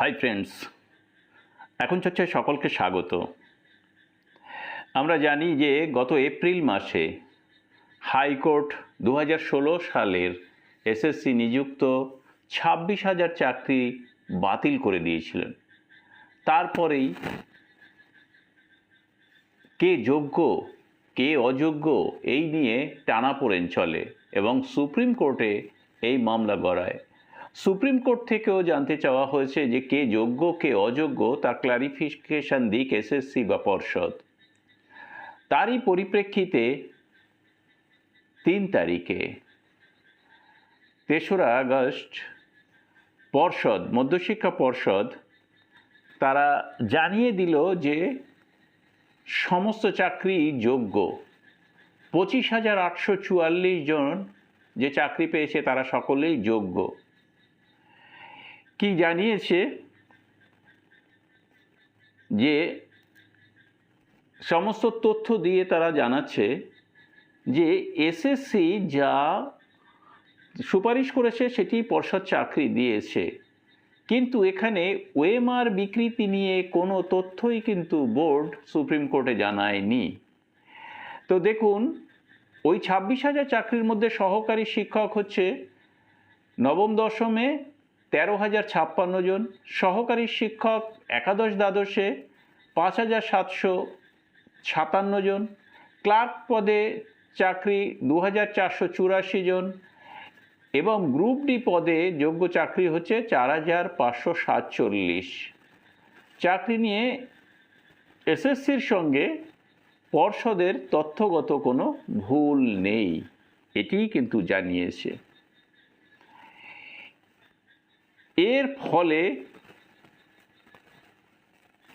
Hi friends এখন হচ্ছে সকলকে স্বাগত। আমরা জানি যে গত এপ্রিল মাসে হাইকোর্ট দু ষোলো সালের এসএসসি নিযুক্ত ছাব্বিশ হাজার চাকরি বাতিল করে দিয়েছিলেন। তারপরেই কে যোগ্য, কে অযোগ্য এই নিয়ে টানাপোড়েন চলে এবং সুপ্রিম কোর্টে এই মামলা গড়ায়। সুপ্রিম কোর্ট থেকেও জানতে চাওয়া হয়েছে যে কে যোগ্য, কে অযোগ্য, তার ক্লারিফিকেশন দিক এসএসসি বা পর্ষদ। তারই পরিপ্রেক্ষিতে তিন তারিখে, তেসরা আগস্ট, পর্ষদ, মধ্যশিক্ষা পর্ষদ, তারা জানিয়ে দিল যে সমস্ত চাকরি যোগ্য। পঁচিশ হাজার আটশো চুয়াল্লিশ জন যে চাকরি পেয়েছে তারা সকলেই যোগ্য। কি জানিয়েছে যে সমস্ত তথ্য দিয়ে তারা জানাচ্ছে যে এসএসসি যা সুপারিশ করেছে সেটি পর্ষদ চাকরি দিয়েছে। কিন্তু এখানে ওয়েমার বিকৃতি নিয়ে কোনো তথ্যই কিন্তু বোর্ড সুপ্রিম কোর্টে জানায়নি। তো দেখুন, ওই ছাব্বিশ হাজার চাকরির মধ্যে সহকারী শিক্ষক হচ্ছে নবম দশমে তেরো হাজার ছাপ্পান্ন জন সহকারী শিক্ষক, একাদশ দ্বাদশে পাঁচ হাজার সাতশো সাতান্ন জন, ক্লার্ক পদে চাকরি দু হাজার চারশো চুরাশি জন এবং গ্রুপ ডি পদে যোগ্য চাকরি হচ্ছে চার হাজার পাঁচশো সাতচল্লিশ। চাকরি নিয়ে এসএসসির সঙ্গে পর্ষদের তথ্যগত কোনো ভুল নেই, এটিই কিন্তু জানিয়েছে। এর ফলে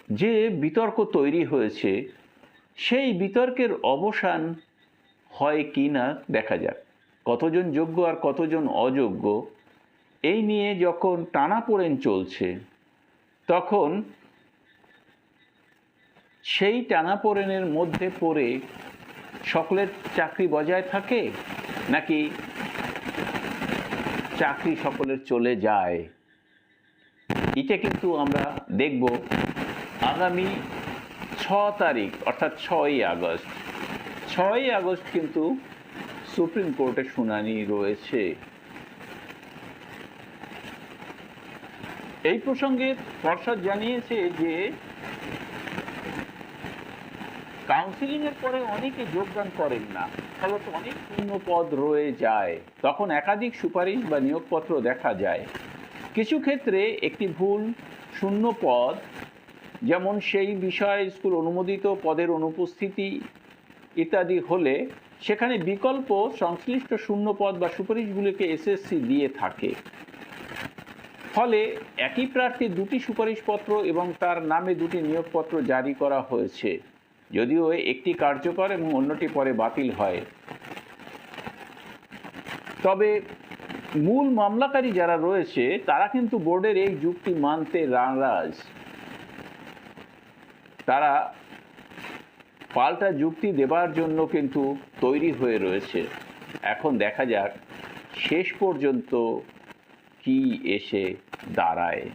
যে বিতর্ক তৈরি হয়েছে, সেই বিতর্কের অবসান হয় কি না দেখা যাক। কতজন যোগ্য আর কতজন অযোগ্য, এই নিয়ে যখন টানাপোড়েন চলছে, তখন সেই টানাপোড়েনের মধ্যে পড়ে সকলের চাকরি বজায় থাকে নাকি চাকরি সকলের চলে যায়? এটা কিন্তু আমরা দেখব আগামী ছ তারিখ, অর্থাৎ ছয়ই আগস্ট। ছয়ই আগস্ট কিন্তু সুপ্রিম কোর্টে শুনানি রয়েছে। এই প্রসঙ্গে পর্ষদ জানিয়েছে যে কাউন্সিলিং এর পরে অনেকে যোগদান করেন না, ফলত অনেক শূন্য পদ রয়ে যায়। তখন একাধিক সুপারিশ বা নিয়োগপত্র দেখা যায়। কিছু ক্ষেত্রে একটি ভুল শূন্য পদ, যেমন সেই বিষয় স্কুল অনুমোদিত পদের অনুপস্থিতি ইত্যাদি হলে সেখানে বিকল্প সংশ্লিষ্ট শূন্য পদ বা সুপারিশগুলিকে এসএসসি দিয়ে থাকে। ফলে একই প্রার্থী দুটি সুপারিশপত্র এবং তার নামে দুটি নিয়োগপত্র জারি করা হয়েছে, যদিও একটি কার্যকর এবং অন্যটি পরে বাতিল হয়। তবে মূল মামলাকারী যারা রয়েছে, তারা কিন্তু বোর্ডের এই যুক্তি মানতে রানরাজ তারা পাল্টা যুক্তি দেবার জন্য কিন্তু তৈরি হয়ে রয়েছে। এখন দেখা যাক, শেষ পর্যন্ত কি এসে দাঁড়ায়।